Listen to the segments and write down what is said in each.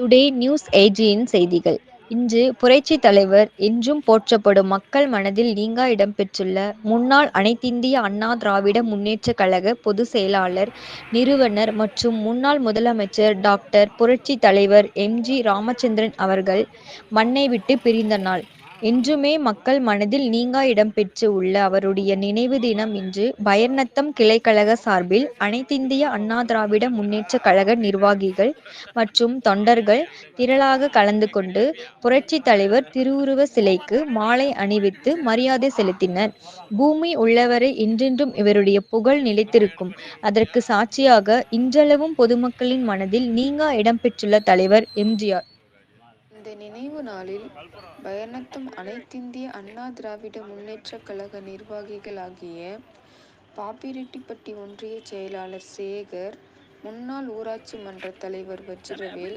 Today news eighteen செய்திகள் இன்று புரட்சித் தலைவர் என்றும் போற்றப்படும் மக்கள் மனதில் நீங்கா இடம்பெற்றுள்ள முன்னாள் அனைத்திந்திய அண்ணா திராவிட முன்னேற்றக் கழக பொதுச் செயலாளர் நிறுவனர் மற்றும் முன்னாள் முதலமைச்சர் டாக்டர் புரட்சித் தலைவர் எம். ஜி. ராமச்சந்திரன் அவர்கள் மண்ணை விட்டு பிரிந்த நாள். என்றுமே மக்கள் மனதில் நீங்கா இடம் பெற்று உள்ள அவருடைய நினைவு தினம் இன்று பயர்நத்தம் கிளைக்கழக சார்பில் அனைத்திந்திய அண்ணா திராவிட முன்னேற்ற கழக நிர்வாகிகள் மற்றும் தொண்டர்கள் திரளாக கலந்து கொண்டு புரட்சித் தலைவர் திருவுருவ சிலைக்கு மாலை அணிவித்து மரியாதை செலுத்தினர். பூமி உள்ளவரை என்றென்றும் இவருடைய புகழ் நிலைத்திருக்கும். அதற்கு சாட்சியாக இன்றளவும் பொதுமக்களின் மனதில் நீங்கா இடம் பெற்றுள்ள தலைவர் எம். இந்த நினைவு நாளில் பயணத்தும் அனைத்திந்திய அண்ணா திராவிட முன்னேற்றக் கழக நிர்வாகிகளாகிய பாப்பிரெட்டிப்பட்டி ஒன்றியச் செயலாளர் சேகர் முன்னாள் ஊராட்சி மன்ற தலைவர் வஜ்ரவேல்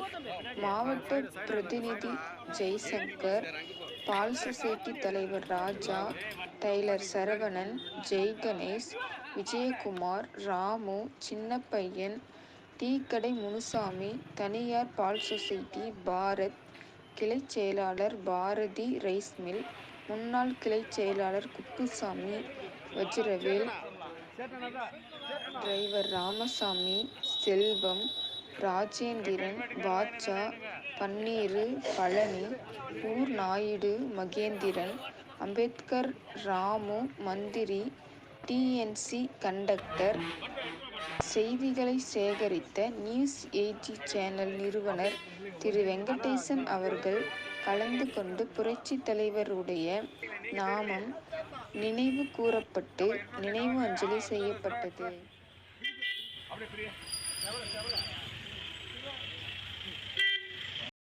மாவட்ட பிரதிநிதி ஜெய்சங்கர் பால்சொசைட்டி தலைவர் ராஜா டெய்லர் சரவணன் ஜெய்கணேஷ் விஜயகுமார் ராமு சின்னப்பையன் டீக்கடை முனுசாமி தனியார் பால்சொசைட்டி பாரத் கிளைச் செயலாளர் பாரதி ரைஸ் மில் முன்னாள் கிளைச் செயலாளர் குப்புசாமி வஜ்ரவேல் டிரைவர் ராமசாமி செல்வம் ராஜேந்திரன் பாட்சா பன்னீரு பழனி ஊர் நாயுடு மகேந்திரன் அம்பேத்கர் ராமு மந்திரி டிஎன்சி கண்டக்டர் செய்திகளை சேகரித்த நியூஸ் எயிட்டி சேனல் நிறுவனர் திரு. வெங்கடேசன் அவர்கள் கலந்து கொண்டு புரட்சித் தலைவருடைய நாமம் நினைவு கூறப்பட்டு நினைவு அஞ்சலி செய்யப்பட்டது.